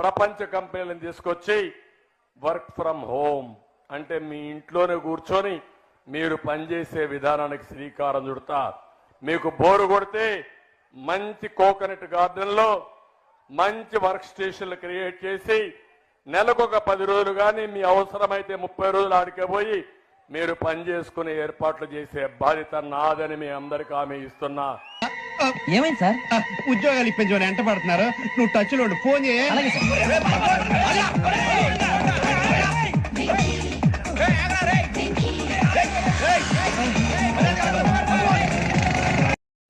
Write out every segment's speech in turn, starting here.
ప్రపంచ కంపెనీలను తీసుకొచ్చి వర్క్ ఫ్రమ్ హోమ్ అంటే మీ ఇంట్లోనే కూర్చొని మీరు పనిచేసే విధానానికి శ్రీకారం చుడతా మీకు బోరు కొడితే మంచి కోకోనట్ గార్డెన్లో మంచి వర్క్ స్టేషన్లు క్రియేట్ చేసి నెలకు ఒక పది రోజులు కానీ మీ అవసరమైతే ముప్పై రోజులు ఆడికే పోయి మీరు పనిచేసుకునే ఏర్పాట్లు చేసే బాధ్యత నాదని మీ అందరికీ ఆమె ఇస్తున్నా. ఏమైంది సార్? ఉద్యోగాలు ఇప్పించమని ఎంట పడుతున్నారు? నువ్వు టచ్లో. ఫోన్ చేయ. అలాగే సార్.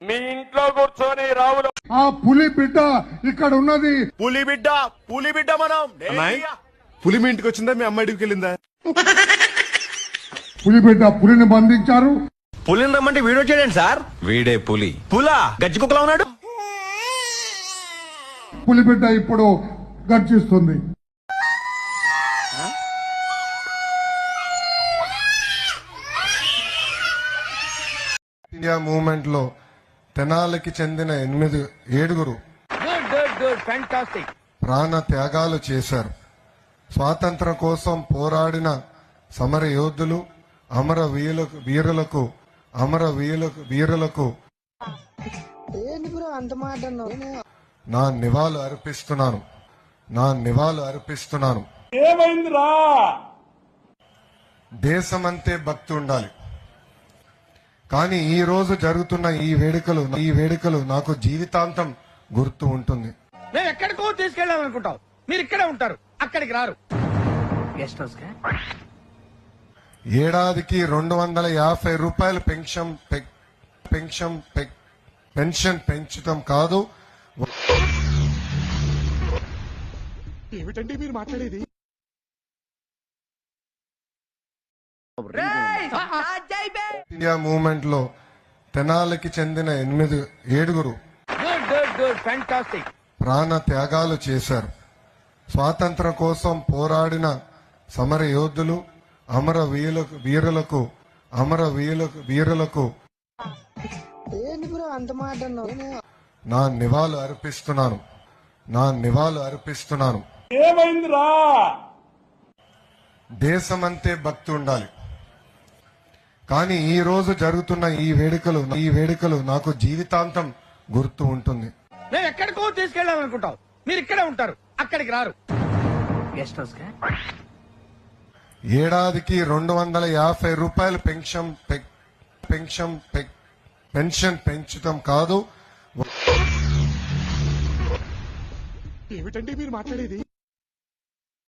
మీ ఇంట్లో కూర్చొని రావుల ఆ పులి బిడ్డ ఇక్కడ ఉన్నది. పులి బిడ్డ పులి బిడ్డ మనం. పులి మీ ఇంటికి వచ్చిందా? మీ అమ్మాయి ఇంటికి వెళ్ళిందా? పులి బిడ్డ పులిని బంధించారు. పులిని రమ్మంటే వీడియో చేయండి సార్. వీడే పులి. పులా గజ్జి కుక్కలా ఉన్నాడు. పులి బిడ్డ ఇప్పుడు గర్జిస్తుంది. ఇండియా మూవ్మెంట్లో తెనాలికి చెందిన ఎనిమిది ఏడుగురు ప్రాణ త్యాగాలు చేశారు. స్వాతంత్రం కోసం పోరాడిన సమర యోధులు అమర వీరులకు వీరులకు అమర వీరులకు వీరులకు నా నివాళులు అర్పిస్తున్నాను. నా నివాళులు అర్పిస్తున్నాను. దేశమంతే భక్తి ఉండాలి. కానీ ఈ రోజు జరుగుతున్న ఈ వేడుకలు ఈ వేడుకలు నాకు జీవితాంతం గుర్తు ఉంటుంది. మేము ఎక్కడికో తీసుకెళ్ళాలనుకుంటాం మీరు ఇక్కడే ఉంటారు. అక్కడికి రారు. గెస్ట్ హౌస్ కా ఏడాదికి రెండు వందల యాభై రూపాయలు పెన్షన్ పెన్షన్ పెన్షన్ పెంచడం కాదు. ఏమిటండి మీరు మాట్లాడేది? ఇండియా మూవ్మెంట్లో తెనాలికి చెందిన ఎనిమిది ఏడుగురు ప్రాణ త్యాగాలు చేశారు. స్వాతంత్రం కోసం పోరాడిన సమర యోధులు అమర వీరులకు వీరులకు అమర వీరులకు వీరులకు. నా నివాళులు అర్పిస్తున్నాను. నా నివాళులు అర్పిస్తున్నాను. దేశమంతే భక్తి ఉండాలి. కానీ ఈ రోజు జరుగుతున్న ఈ వేడుకలు ఈ వేడుకలు నాకు జీవితాంతం గుర్తు ఉంటుంది. మేము ఎక్కడికో తీసుకెళ్ళాలనుకుంటాం మీరు ఇక్కడే ఉంటారు. అక్కడికి రారు. గెస్ట్ హౌస్ కా ఏడాదికి రెండు వందల యాభై రూపాయలు పెన్షన్ పెన్షన్ పెన్షన్ పెంచడం కాదు. ఏమిటండి మీరు మాట్లాడేది?